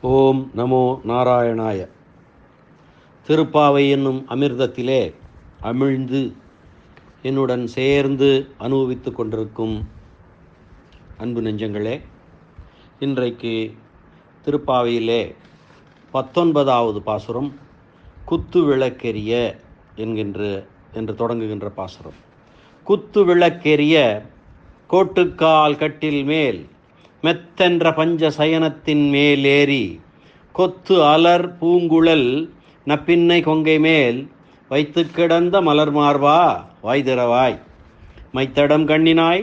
ஓம் நமோ நாராயணாய. திருப்பாவை என்னும் அமிர்தத்திலே அமிழ்ந்து என்னுடன் சேர்ந்து அனுபவித்து கொண்டிருக்கும் அன்பு நெஞ்சங்களே இன்றைக்கு திருப்பாவையிலே பத்தொன்பதாவது பாசுரம் குத்து விளக்கெரிய என்கின்ற என்று தொடங்குகின்ற பாசுரம். குத்து விளக்கெரிய கோட்டுக்கால் கட்டில் மேல் மெத்தென்ற பஞ்ச சயனத்தின் மேலேறி கொத்து அலர் பூங்குழல் நப்பின்னை கொங்கை மேல் வைத்து கிடந்த மலர் மார்பா வாய்திரவாய் மைத்தடம் கண்ணினாய்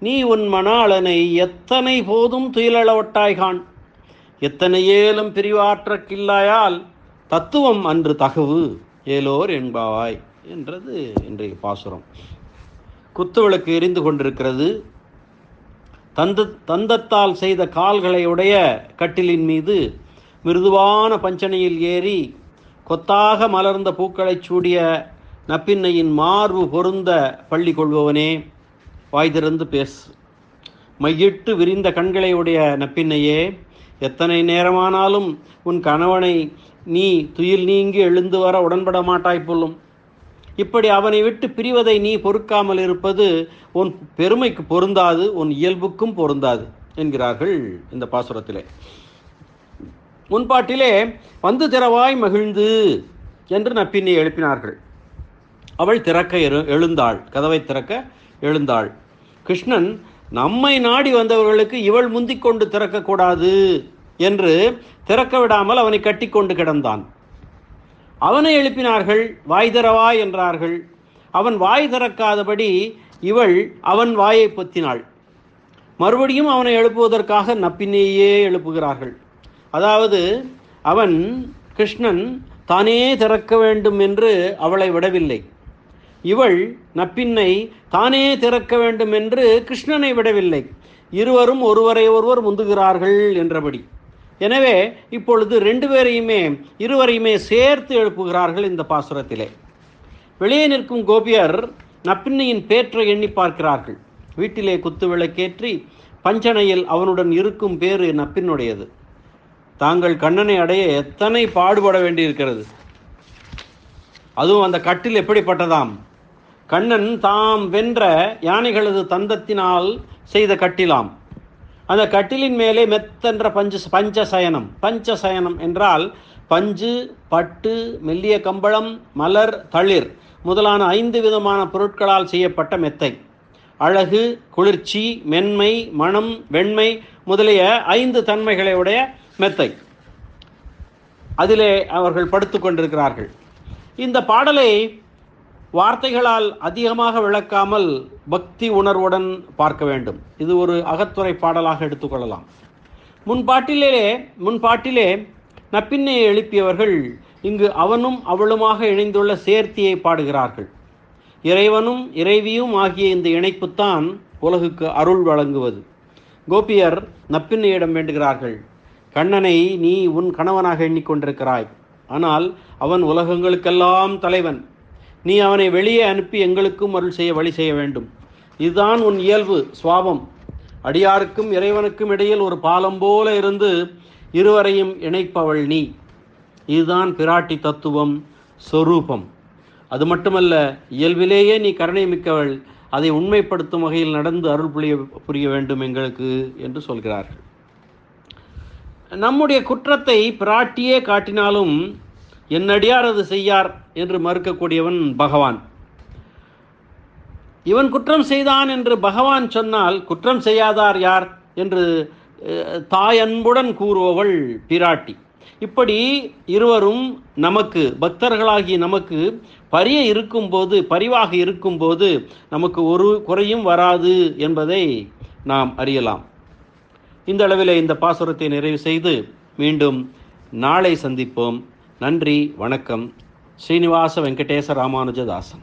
நீ உன் மணாளனை எத்தனை போதும் துயிலளவட்டாய்கான் எத்தனை ஏலும் பிரிவாற்றக்கில்லாயால் தத்துவம் அன்று தகவு ஏலோர் என்பாவாய் என்றது இன்றைய பாசுரம். குத்துவிளக்கு எரிந்து கொண்டிருக்கிறது. தந்த தந்தத்தால் செய்த கால்களை உடைய கட்டிலின் மீது மிருதுவான பஞ்சனையில் ஏறி கொத்தாக மலர்ந்த பூக்களைச் சூடிய நப்பின்னையின் மார்பு பொருந்த பள்ளி கொள்பவனே வாய் திறந்து பேசு. மையிட்டு விரிந்த கண்களை உடைய நப்பின்னையே எத்தனை நேரமானாலும் உன் கணவனை நீ துயில் நீங்கி எழுந்து வர உடன்பட மாட்டாய் போலும். இப்படி அவனை விட்டு பிரிவதை நீ பொறுக்காமல் இருப்பது உன் பெருமைக்கு பொருந்தாது உன் இயல்புக்கும் பொருந்தாது என்கிறார்கள் இந்த பாசுரத்திலே. முன்பாட்டிலே வந்து திறவாய் மகிழ்ந்து என்று நப்பினை எழுப்பினார்கள். அவள் திறக்க எழு எழுந்தாள். கதவை திறக்க எழுந்தாள். கிருஷ்ணன் நம்மை நாடி வந்தவர்களுக்கு இவள் முந்திக் கொண்டு திறக்கக்கூடாது என்று திறக்க விடாமல் அவனை கட்டி கொண்டு கிடந்தான். அவனை எழுப்பினார்கள் வாய் தரவா என்றார்கள். அவன் வாய் திறக்காதபடி இவள் அவன் வாயை பொத்தினாள். மறுபடியும் அவனை எழுப்புவதற்காக நப்பினேயே எழுப்புகிறார்கள். அதாவது அவன் கிருஷ்ணன் தானே திறக்க வேண்டும் என்று அவளை விடவில்லை. இவள் நப்பின்னை தானே திறக்க வேண்டும் என்று கிருஷ்ணனை விடவில்லை. இருவரும் ஒருவரை ஒருவர் முந்துகிறார்கள் என்றபடி. எனவே இப்பொழுது ரெண்டு பேரையுமே இருவரையுமே சேர்த்து எழுப்புகிறார்கள் இந்த பாசுரத்திலே. வெளியே நிற்கும் கோபியர் நப்பின்னையின் பேற்றை எண்ணி பார்க்கிறார்கள். வீட்டிலே குத்து விளக்கேற்றி பஞ்சனையில் அவனுடன் இருக்கும் பேரு நப்பினுடையது தாங்கள் கண்ணனை அடைய எத்தனை பாடுபட வேண்டியிருக்கிறது? அதுவும் அந்த கட்டில் எப்படிப்பட்டதாம்? கண்ணன் தாம் வென்ற யானைகளது தந்தத்தினால் செய்த கட்டிலாம். அந்த கட்டிலின் மேலே மெத்தென்ற பஞ்ச பஞ்சசயனம். பஞ்சசயனம் என்றால் பஞ்சு பட்டு மெல்லிய கம்பளம் மலர் தளிர் முதலான ஐந்து விதமான பொருட்களால் செய்யப்பட்ட மெத்தை. அழகு குளிர்ச்சி மென்மை மணம் வெண்மை முதலிய ஐந்து தன்மைகளை உடைய மெத்தை. அதிலே அவர்கள் படுத்து கொண்டிருக்கிறார்கள். இந்த பாடலை வார்த்தைகளால் அதிகமாக விளக்காமல் பக்தி உணர்வுடன் பார்க்க வேண்டும். இது ஒரு அகத்துறை பாடலாக எடுத்துக்கொள்ளலாம் முன்பாட்டிலே முன்பாட்டிலே நப்பின்னையை எழுப்பியவர்கள் இங்கு அவனும் அவளுமாக இணைந்துள்ள சேர்த்தியை பாடுகிறார்கள். இறைவனும் இறைவியும் ஆகிய இந்த இணைப்புத்தான் உலகுக்கு அருள் வழங்குவது. கோபியர் நப்பின்னையிடம் வேண்டுகிறார்கள் கண்ணனை நீ உன் கணவனாக எண்ணிக்கொண்டிருக்கிறாய். ஆனால் அவன் உலகங்களுக்கெல்லாம் தலைவன். நீ அவனை வெளியே அனுப்பி எங்களுக்கும் அருள் செய்ய வழி செய்ய வேண்டும். இதுதான் உன் இயல்பு சுவாபம். அடியாருக்கும் இறைவனுக்கும் இடையில் ஒரு பாலம் போல இருந்து இருவரையும் இணைப்பவள் நீ. இதுதான் பிராட்டி தத்துவம் சொரூபம். அது மட்டுமல்ல இயல்பிலேயே நீ கருணை மிக்கவள். அதை உண்மைப்படுத்தும் வகையில் நடந்து அருள் புரிய புரிய வேண்டும் எங்களுக்கு என்று சொல்கிறார்கள். நம்முடைய குற்றத்தை பிராட்டியே காட்டினாலும் என்னடியார் அது செய்யார் என்று மறுக்கக்கூடியவன் பகவான். இவன் குற்றம் செய்தான் என்று பகவான் சொன்னால் குற்றம் செய்யாதார் யார்? என்று தாய் அன்புடன் கூறுபவள் பிராட்டி. இப்படி இருவரும் நமக்கு பக்தர்களாகிய நமக்கு பரிய இருக்கும்போது பரிவாக இருக்கும்போது நமக்கு ஒரு குறையும் வராது என்பதை நாம் அறியலாம். இந்த அளவில் இந்த பாசுரத்தை நிறைவு செய்து மீண்டும் நாளை சந்திப்போம். நன்றி வணக்கம். ஸ்ரீனிவாச வெங்கடேச ராமானுஜதாசன்.